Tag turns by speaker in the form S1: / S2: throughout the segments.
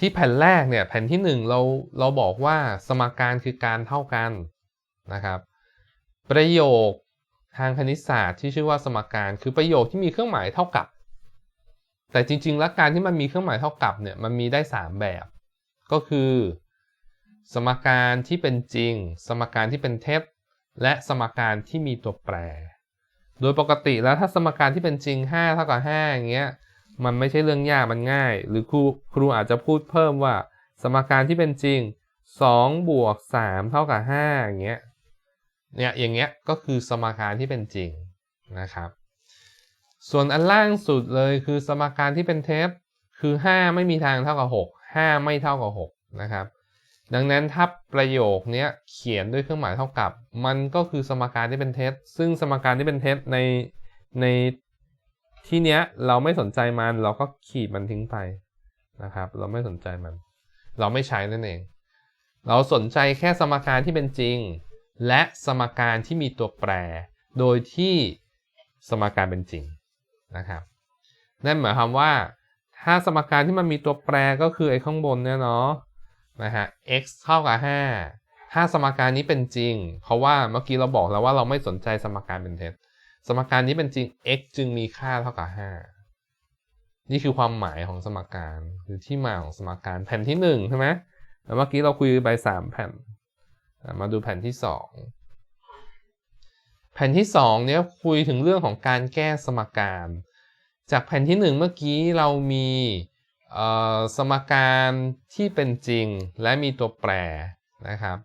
S1: ที่แผ่นแรกเนี่ยแผ่นที่ 1 เราเราบอกว่าสมการคือการเท่ากันนะครับ ประโยคทางคณิตศาสตร์ที่ชื่อว่าสมการคือประโยคที่มีเครื่องหมายเท่ากับ แต่จริง ๆ แล้วการที่มันมีเครื่องหมายเท่ากับเนี่ยมันมีได้ 3 แบบ ก็คือ สมการที่เป็นจริง สมการที่เป็นเท็จและสมการที่มีตัวแปร โดยปกติแล้วถ้าสมการที่เป็นจริง5เท่ากับ5อย่างเงี้ย มันไม่ใช่เรื่องยากมันง่าย หรือครูครูอาจจะพูดเพิ่มว่า สมการที่เป็นจริง2บวก3เท่ากับ5อย่างเงี้ยเนี่ยอย่างเงี้ยก็คือสมการที่เป็นจริงนะครับ ส่วนอันล่างสุดเลยคือสมการที่เป็นเท็จคือ 5 ไม่มีทางเท่ากับ 6 5 ไม่เท่ากับ 6 นะครับ ดังนั้นถ้าประโยคนี้เขียนด้วยเครื่องหมายเท่ากับ มันก็คือสมการที่เป็นเท็จซึ่งสมการที่เป็นเท็จในใน ที่เนี้ยเราไม่สนใจมันเราก็ขีดมันทิ้งไปนะครับ เราไม่สนใจมัน เราไม่ใช้นั่นเอง เราสนใจแค่สมการที่เป็นจริง และสมการที่มีตัวแปร โดยที่สมการเป็นจริงนะครับนั่นหมายความว่าถ้าสมการที่มันมีตัวแปรก็คือไอ้ข้างบนเนี่ยเนาะนะฮะ x เท่ากับ 5 ถ้าสมการนี้เป็นจริง เพราะว่าเมื่อกี้เราบอกแล้วว่าเราไม่สนใจสมการเป็นเท็จ สมการนี้เป็นจริง x จึงมีค่าเท่ากับ 5 นี่คือความหมายของสมการคือที่มาของสมการแผ่นที่ 1 ใช่ไหมแล้วเมื่อกี้เราคุยไป 3 แผ่น มาดูแผ่นที่ 2 แผ่นที่ 2 เนี้ยคุยถึงเรื่องของการแก้สมการ จากแผ่นที่ 1 เมื่อกี้เรามีสมการที่เป็นจริงและมีตัวแปรนะครับ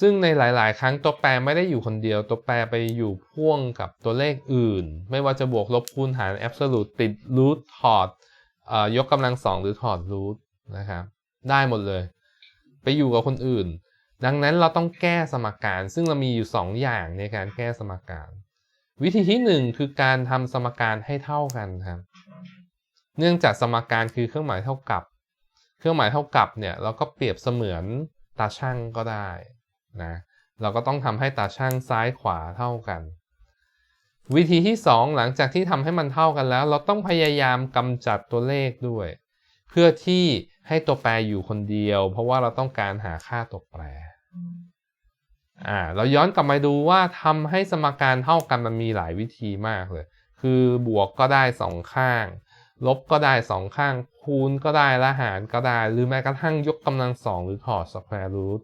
S1: ซึ่งในหลาย ๆ ครั้งตัวแปรไม่ได้อยู่คนเดียว ตัวแปรไปอยู่พ่วงกับตัวเลขอื่น ไม่ว่าจะบวกลบคูณหาร absolute ติด root ถอดยกกำลังสองหรือถอด root นะครับได้หมดเลย ไปอยู่กับคนอื่น ดังนั้นเราต้องแก้สมการ ซึ่งเรามีอยู่ 2 อย่างในการแก้สมการ วิธีที่ 1 คือการทำสมการให้เท่ากันครับเนื่องจากสมการคือเครื่องหมายเท่ากับ เครื่องหมายเท่ากับเนี่ยเราก็เปรียบเสมือนตาช่างก็ได้ นะเราก็ต้องทำให้ตาช่างซ้ายขวาเท่ากัน วิธีที่ 2 หลังจากที่ทำให้มันเท่ากันแล้ว เราต้องพยายามกำจัดตัวเลขด้วย เพื่อที่ให้ตัวแปรอยู่คนเดียว เพราะว่าเราต้องการหาค่าตัวแปรอ่าเราย้อนกลับมาดูว่าทำให้สมการเท่ากันมันมีหลายวิธีมากเลย คือบวกก็ได้สองข้าง ลบก็ได้สองข้าง คูณก็ได้และหารก็ได้ หรือแม้กระทั่งยกกำลังสองหรือถอดสแควร์รูท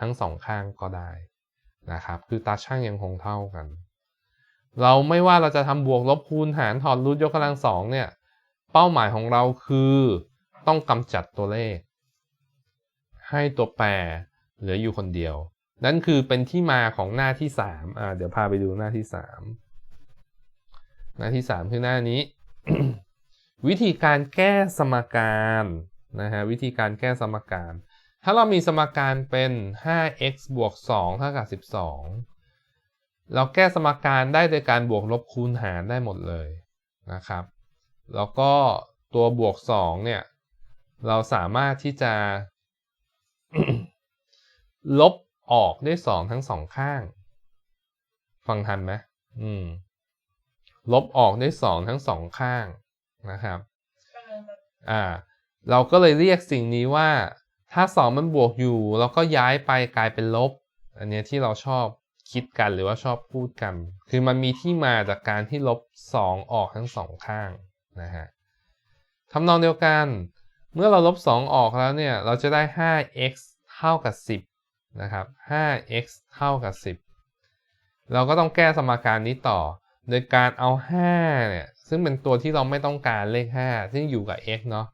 S1: ทั้งสองข้างก็ได้นะครับคือตาช่างยังคงเท่ากัน เราไม่ว่าเราจะทำบวกลบคูณหารถอดรูทยกกำลังสองเนี่ยเป้าหมายของเราคือต้องกำจัดตัวเลข ให้ตัวแปรเหลืออยู่คนเดียว นั่นคือเป็นที่มาของหน้าที่3อ่าเดี๋ยวพาไปดูหน้าที่ 3 หน้าที่ 3 คือหน้านี้ วิธีการแก้สมการนะฮะวิธีการแก้สมการ ถ้าเรามีสมการเป็น 5x บวก 2 เท่ากับ 12 เราแก้สมการได้โดยการบวกลบคูณหารได้หมดเลยนะครับ แล้วก็ตัวบวก 2 เนี่ย เราสามารถที่จะ ลบออกด้วย2ทั้งสองข้าง ฟังทันไหมอืม ลบออกด้วย2ทั้งสองข้างนะครับ อ่า เราก็เลยเรียกสิ่งนี้ว่า ถ้า 2 มันบวกอยู่เราก็ย้ายไปกลายเป็นลบ อันนี้ที่เราชอบคิดกันหรือว่าชอบพูดกัน คือมันมีที่มาจากการที่ลบ 2 ออกทั้งสองข้างนะฮะทำนองเดียวกัน เมื่อเราลบ 2 ออกแล้วเนี่ย เราจะได้ 5x เท่ากับ 10 นะครับ 5x เท่ากับ 10 เราก็ต้องแก้สมการนี้ต่อ โดยการเอา 5 เนี่ย ซึ่งเป็นตัวที่เราไม่ต้องการเลข 5 ซึ่งอยู่กับ x เนาะ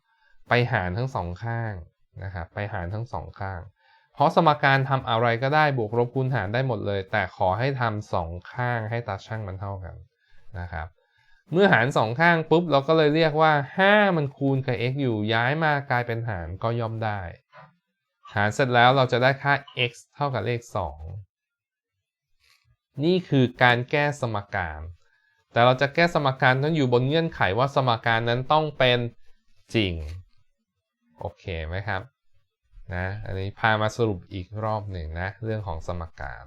S1: ไปหารทั้งสองข้าง นะครับไปหารทั้งสองข้าง เพราะสมการทำอะไรก็ได้บวกลบคูณหารได้หมดเลย แต่ขอให้ทำสองข้างให้ตาช่างมันเท่ากันนะครับเมื่อหารสองข้างปุ๊บเราก็เลยเรียกว่า 5 มันคูณกับ x อยู่ย้ายมากลายเป็นหารก็ย่อมได้ หารเสร็จแล้วเราจะได้ค่า x เท่ากับเลข 2 นี่คือการแก้สมการ แต่เราจะแก้สมการต้องอยู่บนเงื่อนไขว่าสมการนั้นต้องเป็นจริง โอเคไหมครับนะอันนี้พามาสรุปอีกรอบหนึ่งนะ เรื่องของสมการ